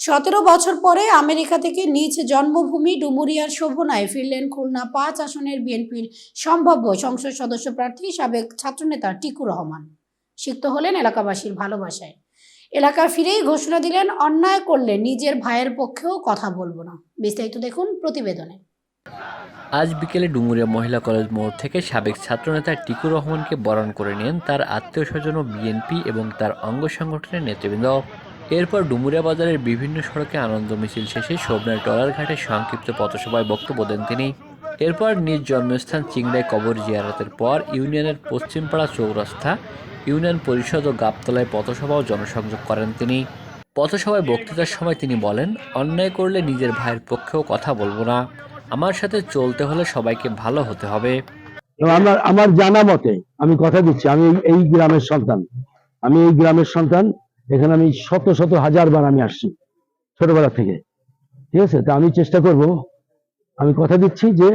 সতেরো বছর পরে আমেরিকা থেকে নিজ জন্মভূমি ডুমুরিয়ার শোভনায় ফিরলেন খুলনা পাঁচ আসনের বিএনপির সম্ভাব্য সংসদ সদস্য প্রার্থী সাবেক ছাত্রনেতা টিকু রহমান। সিক্ত হলেন এলাকাবাসীর ভালোবাসায়। এলাকা ফিরেই ঘোষণা দিলেন, অন্যায় করলে নিজের ভাইয়ের পক্ষেও কথা বলব না। বিস্তারিত দেখুন প্রতিবেদনে। আজ বিকেলে ডুমুরিয়া মহিলা কলেজ মোড় থেকে সাবেক ছাত্রনেতা টিকুর রহমানকে বরণ করে নেন তার আত্মীয় স্বজন ও বিএনপি এবং তার অঙ্গ সংগঠনের নেতৃবৃন্দ। এরপর ডুমুরিয়া বাজারের বিভিন্ন সড়কে আনন্দ মিছিল শেষে শোভনার টলার ঘাটে সংক্ষিপ্ত পথসভায় বক্তব্য দেন তিনি। এরপর নিজ জন্মস্থান চিংড়ায় কবর জিয়ারতের পর ইউনিয়নের পশ্চিমপাড়া চৌরাস্তা, ইউনিয়ন পরিষদ ও গাবতলায় পথসভা ও জনসংযোগ করেন তিনি। পথসভায় বক্তৃতার সময় তিনি বলেন, অন্যায় করলে নিজের ভাইয়ের পক্ষেও কথা বলব না। আমার সাথে চলতে হলে সবাইকে ভালো হতে হবে। আমার আমার জানা মতে, আমি কথা দিচ্ছি, আমি এই গ্রামের সন্তান। আমি এই গ্রামের সন্তান এখানে আমি শত শত হাজার বার আমি আসছি ছোটবেলা থেকে। ঠিক আছে? তা আমি চেষ্টা করব, আমি কথা দিচ্ছি যে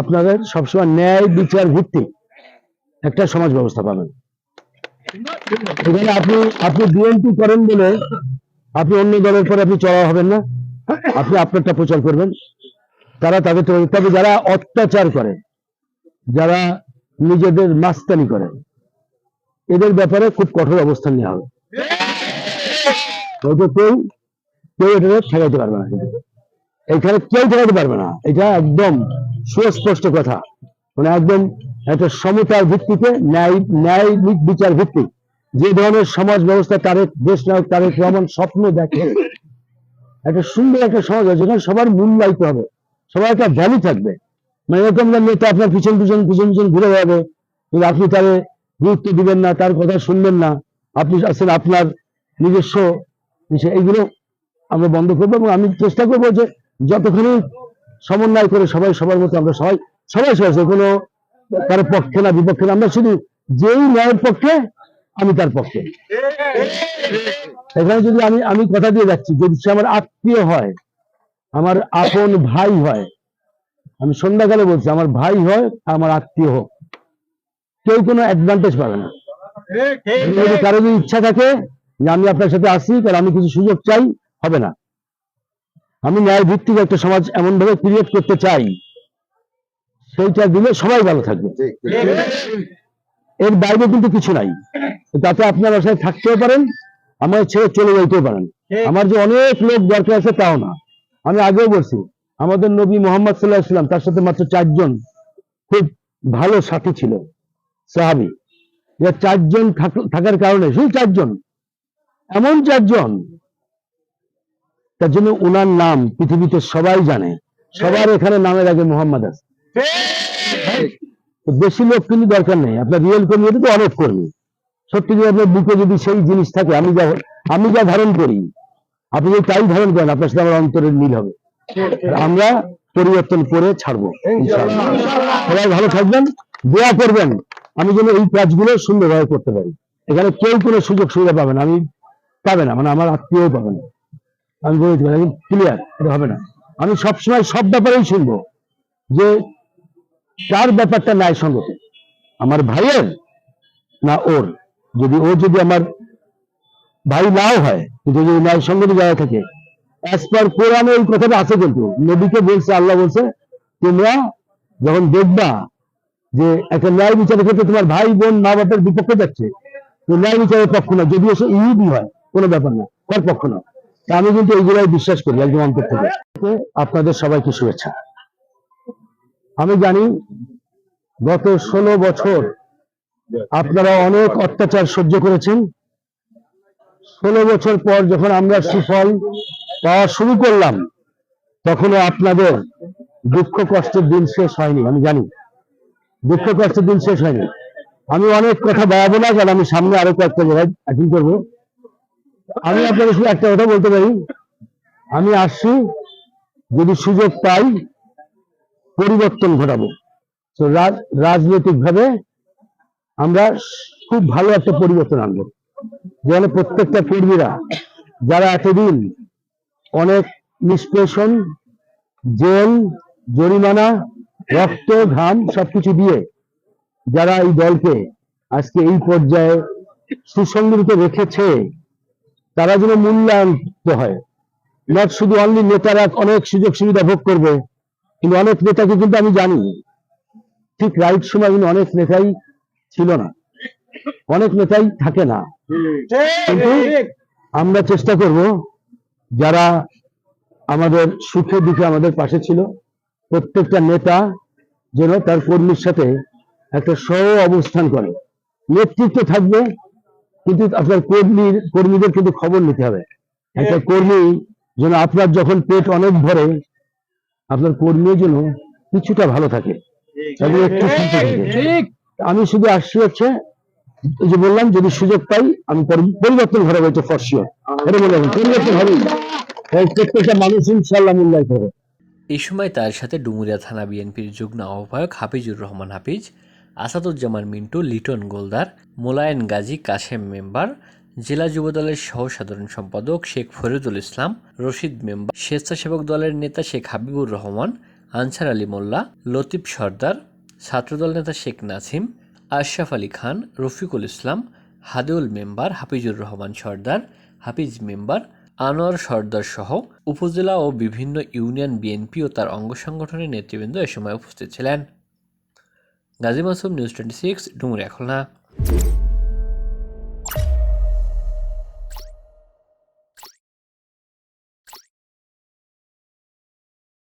আপনাদের সবসময় ন্যায় বিচার ভিত্তিক একটা সমাজ ব্যবস্থা পাবেন। আপনি আপনি বিএনপি করেন বলে আপনি অন্য দলের পরে আপনি চড়া হবেন না। আপনি আপনারটা প্রচার করবেন। তারা তাদের তবে যারা অত্যাচার করে, যারা নিজেদের মাস্তানি করে, এদের ব্যাপারে খুব কঠোর অবস্থান নেওয়া হবে। হয়তো কেউ কেউ এটা ঠেকাইতে পারবে না এখানে কেউ ঠেকাতে পারবে না। এটা একদম সুস্পষ্ট কথা। মানে একদম একটা সমতার ভিত্তিতে ন্যায় ন্যায় বিচার ভিত্তিক। যে ধরনের সমাজ ব্যবস্থা তারেক দেশ নায়ক তারেক রহমান স্বপ্ন দেখে, একটা সুন্দর একটা সমাজ যেখানে সবার মূল্যায়িত হবে। সবার একটা ভ্যালু থাকবে। মানে এরকম নেতা আপনার পিছন পিছন পিছন পিছন ঘুরে যাবে কিন্তু আপনি তারে গুরুত্ব দিবেন না, তার কথা শুনবেন না। আপনি আছেন আপনার নিজস্ব বিষয় এইগুলো আমরা বন্ধ করব এবং আমি চেষ্টা করব যে যতখানি সমন্বয় করে সবাই সবার মতো আমরা সবাই সবাই সবাই কোনো কারও পক্ষে না বিপক্ষে না আমরা শুধু যেই ন্যায়ের পক্ষে আমি তার পক্ষে। এখানে যদি আমি আমি কথা দিয়ে যাচ্ছি যদি সে আমার আত্মীয় হয় আমার আপন ভাই হয় আমি সন্ধ্যাকালে বলছি আমার ভাই হয় আমার আত্মীয় হোক কেউ কোনো অ্যাডভান্টেজ পাবে না। কারও যদি ইচ্ছা থাকে যে আমি আপনার সাথে আসি কারণ আমি কিছু সুযোগ চাই হবে না। আমি ন্যায় ভিত্তিক একটা সমাজ এমন ভাবে ক্রিয়েট করতে চাই সেইটা দিলে সবাই ভালো থাকবে। এর বাইরে কিন্তু কিছু নাই। তাতে আপনার বাসায় থাকতেও পারেন আমার ছেড়ে চলে যাইতেও পারেন। আমার যে অনেক লোক দরকার আছে তাও না। আমি আগেও বলছি আমাদের নবী মোহাম্মদ সাল্লাহ ইসলাম তার সাথে মাত্র চারজন খুব ভালো সাথী ছিল সাহাবি। যে চারজন থাক- থাকার কারণে শুধু চারজন এমন চারজন তার জন্য উনার নাম পৃথিবীতে সবাই জানে। সবার এখানে নামের আগে মোহাম্মদ আছে। বেশি লোক কিন্তু দরকার নেই। আপনার রিয়েল কর্মী তো অনেক কর্মী। সত্যি যদি আপনার বুকে যদি সেই জিনিস থাকে, আমি যা আমি যা ধারণ করি, আপনি যদি তাই ধারণ করেন, আপনার সাথে আমার অন্তরের মিল হবে। আমরা পরিবর্তন করে ছাড়বো। সবাই ভালো থাকবেন, দোয়া করবেন। আমি যেন এই কাজগুলো সুন্দরভাবে করতে পারি। এখানে কেউ কোনো সুযোগ সুবিধা পাবেন আমি পাবে না মানে আমার আত্মীয় পাবে না। আমি বলে দিতে পারি ক্লিয়ার এটা হবে না। আমি সবসময় সব ব্যাপারেই শুনব, যে কার ব্যাপারটা ন্যায়সঙ্গত? আমার ভাইয়ের না ওর? যদি ও যদি আমার ভাই নাও হয় কিন্তু যদি ন্যায়সঙ্গত জায়গা থাকে অ্যাজ পার কোরআনে এই কথাটা আছে কিন্তু, নবীকে বলছে, আল্লাহ বলছে, তোমরা যখন দেখবা যে একটা ন্যায় বিচারের ক্ষেত্রে তোমার ভাই বোন মা বাপের বিপক্ষে যাচ্ছে, তো ন্যায় বিচারের পক্ষ না, যদিও সে ইহুদি হয় কোনো ব্যাপার না কার পক্ষ না। আমি কিন্তু এইগুলাই বিশ্বাস করি একদম অন্তর থেকে আপনাদের সবাইকে শুভেচ্ছা। আমি জানি গত ষোলো বছর আপনারা অনেক অত্যাচার সহ্য করেছেন। ষোলো বছর পর যখন আমরা সুফল পাওয়া শুরু করলাম, তখনও আপনাদের দুঃখ কষ্টের দিন শেষ হয়নি, আমি জানি। দুঃখ কষ্টের দিন শেষ হয়নি। আমি অনেক কথা বাড়াবো না, কারণ আমি সামনে আরও কয়েকটা জায়গায় অ্যাটেন্ড করব। আমি আপনাদের শুধু একটা কথা বলতে পারি। আমি আসছি, যদি সুযোগ পাই, পরিবর্তন ঘটাবো। রাজনৈতিক ভাবে আমরা খুব ভালো একটা পরিবর্তন আনব। যেখানে প্রত্যেকটা কর্মীরা, যারা এতদিন অনেক নিষ্পেষণ, জেল, জরিমানা, রক্ত, ঘাম সবকিছু দিয়ে যারা এই দলকে আজকে এই পর্যায়ে সুসংগঠিত রেখেছে তারা যেন মূল্যায়িত হয়। নট শুধু অনলি নেতারা অনেক সুযোগ সুবিধা ভোগ করবে, কিন্তু অনেক নেতাকে কিন্তু আমি জানি। ঠিক রাইট সময় কিন্তু অনেক নেতাই ছিল না। অনেক নেতাই থাকে না। আমরা চেষ্টা করব যারা আমাদের সুখে দিকে আমাদের পাশে ছিল, প্রত্যেকটা নেতা যেন তার কর্মীর সাথে একটা সহ অবস্থান করে। নেতৃত্ব থাকবে কিন্তু আপনার কর্মীর কর্মীদের কিন্তু খবর নিতে হবে। একটা কর্মী যেন আপনার যখন পেট অনেক ভরে আপনার কর্মী যেন কিছুটা ভালো থাকে। একটু আমি শুধু আসছি হচ্ছে যে বললাম যদি সুযোগ পাই আমি পরিবর্তন ঘটাবো এটা ফর শিওর এটা বলে পরিবর্তন হবেই প্রত্যেকটা মানুষ ইনশাল্লাহ মূল্যায়িত হবে এই সময় তার সাথে ডুমুরিয়া থানা বিএনপির যুগ্ম আহ্বায়ক হাফিজুর রহমান হাফিজ আসাদুজ্জামান মিন্টু, লিটন গোলদার, মোলায়েন গাজী কাশেম মেম্বার, জেলা যুবদলের সহ সাধারণ সম্পাদক শেখ ফরিদুল ইসলাম, রশিদ মেম্বার, স্বেচ্ছাসেবক দলের নেতা শেখ হাবিবুর রহমান, আনসার আলী মোল্লা, লতিফ সর্দার, ছাত্রদল নেতা শেখ নাসিম, আশরাফ আলী খান, রফিকুল ইসলাম, হাদিউল মেম্বার হাফিজুর রহমান সর্দার, হাফিজ মেম্বার আনোয়ার সর্দার সহ উপজেলা ও বিভিন্ন ইউনিয়ন বিএনপি ও তার অঙ্গ সংগঠনের নেতৃবৃন্দ এ সময় উপস্থিত ছিলেন। Gazi Masum news twenty six Dumuria Khulna.